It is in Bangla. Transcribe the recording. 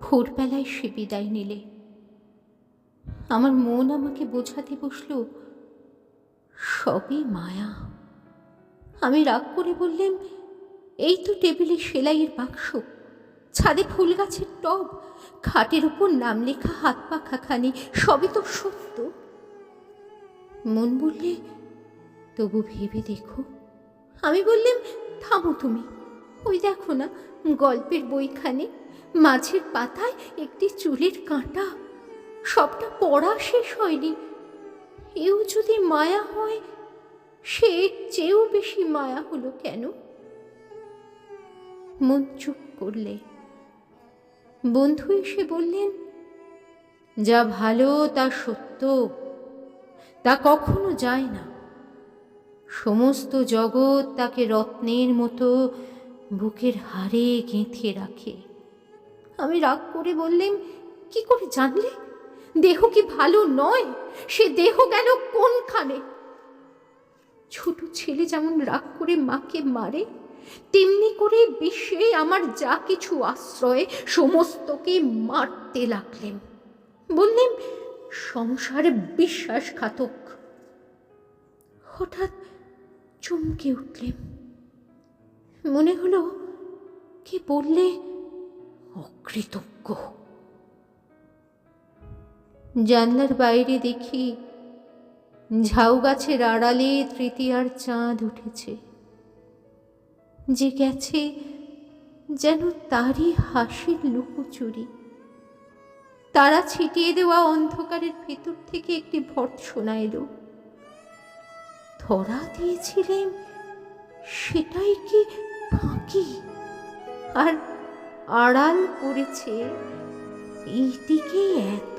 ভোরবেলায় সে বিদায় নিলে। আমার মন আমাকে বোঝাতে বসল, সবই মায়া। আমি রাগ করে বললাম, এই তো টেবিলে সেলাইয়ের বাক্স, ছাদে ফুল গাছের টব, খাটের উপর নাম লেখা হাত পাখাখানি সবই তো সত্য। মন বললে, তবু ভেবে দেখো। আমি বললাম, থামো তুমি। ওই দেখো না, গল্পের বইখানে মাঝের পাতায় একটি চুলের কাঁটা। সবটা পড়া শেষ হয়নি। এও যদি মায়া হয় সে চেয়েও বেশি মায়া হলো কেন? মন চুপ করলে। বন্ধু এসে বললেন, যা ভালো, তা সত্য। তা কখনো যায় না। সমস্ত জগৎ তাকে রত্নের মতো বুকের হাড়ে গেঁথে রাখে। আমি রাগ করে বললেন, কি করে জানলে? দেহ কি ভালো নয়? সে দেহ গেল কোনখানে? ছোট ছেলে যেমন রাগ করে মাকে মারে, তেমনি করে বিশ্বে আমার যা কিছু আশ্রয় সমস্তকে মারতে লাগলেন। বললেন, সংসার বিশ্বাসঘাতক। হঠাৎ চমকে উঠলেন। মনে হলো কে বললে অকৃতজ্ঞ। জানলার বাইরে দেখি ঝাউ গাছের আড়ালে তৃতীয়ার চাঁদ উঠেছে। যে গেছে যেন তারই হাসির লুকোচুরি। তারা ছিটিয়ে দেওয়া অন্ধকারের ভেতর থেকে একটি ভর্ৎসনা এলো। ধরা দিয়েছিলেন সেটাই কি ফাঁকি আর আড়াল করেছে। এইটিকে এত